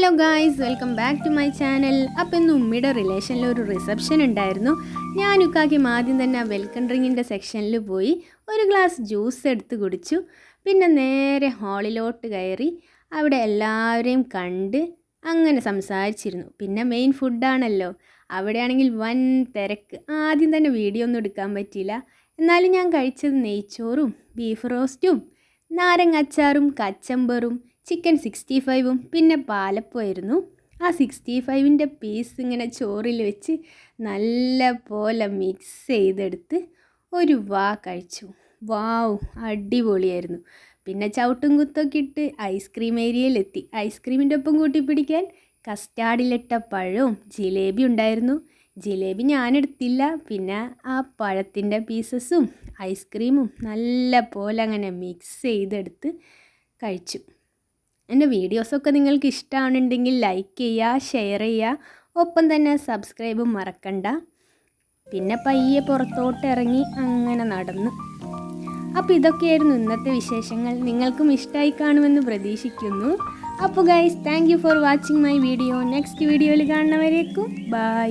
Hello guys welcome back to my channel. അപ്പം ഇന്ന് ഉമ്മിയുടെ റിലേഷനിൽ ഒരു റിസപ്ഷൻ ഉണ്ടായിരുന്നു. ഞാൻ ഉക്കാക്കും ആദ്യം തന്നെ വെൽക്കം ഡ്രിങ്കിന്റെ സെക്ഷനിൽ പോയി ഒരു ഗ്ലാസ് ജ്യൂസ് എടുത്ത് കുടിച്ചു. പിന്നെ നേരെ ഹാളിലോട്ട് കയറി അവിടെ എല്ലാവരെയും കണ്ട് അങ്ങനെ സംസാരിച്ചിരുന്നു. പിന്നെ മെയിൻ ഫുഡാണല്ലോ അവിടെയാണെങ്കിൽ വൻ തിരക്ക്. ആദ്യം തന്നെ വീഡിയോ ഒന്നും എടുക്കാൻ പറ്റിയില്ല. എന്നാലും ഞാൻ കഴിച്ചത് നെയ്ച്ചോറും ബീഫ് റോസ്റ്റും നാരങ്ങ അച്ചാറും കച്ചമ്പറും ചിക്കൻ സിക്സ്റ്റി ഫൈവും പിന്നെ പാലപ്പമായിരുന്നു ആ സിക്സ്റ്റി ഫൈവിന്റെ പീസ് ഇങ്ങനെ ചോറിൽ വെച്ച് നല്ല പോലെ മിക്സ് ചെയ്തെടുത്ത് ഒരു വാ കഴിച്ചു. വാവ് അടിപൊളിയായിരുന്നു. പിന്നെ ചവിട്ടും കുത്തൊക്കെ ഇട്ട് ഐസ്ക്രീം ഏരിയയിലെത്തി. ഐസ്ക്രീമിന്റെ ഒപ്പം കൂട്ടി പിടിക്കാൻ കസ്റ്റാർഡിലിട്ട പഴവും ജിലേബി ഉണ്ടായിരുന്നു. ജിലേബി ഞാനെടുത്തില്ല. പിന്നെ ആ പഴത്തിന്റെ പീസസും ഐസ്ക്രീമും നല്ല പോലെ അങ്ങനെ മിക്സ് ചെയ്തെടുത്ത് കഴിച്ചു. എന്റെ വീഡിയോസൊക്കെ നിങ്ങൾക്ക് ഇഷ്ടമാണെന്നുണ്ടെങ്കിൽ ലൈക്ക് ചെയ്യുക ഷെയർ ചെയ്യുക. ഒപ്പം തന്നെ സബ്സ്ക്രൈബും മറക്കണ്ട. പിന്നെ പയ്യെ പുറത്തോട്ട് ഇറങ്ങി അങ്ങനെ നടന്നു. അപ്പോൾ ഇതൊക്കെയായിരുന്നു ഇന്നത്തെ വിശേഷങ്ങൾ. നിങ്ങൾക്കും ഇഷ്ടമായി കാണുമെന്ന് പ്രതീക്ഷിക്കുന്നു. അപ്പോൾ guys thank you for watching my video next വീഡിയോയിൽ കാണുന്നവരേക്കും ബൈ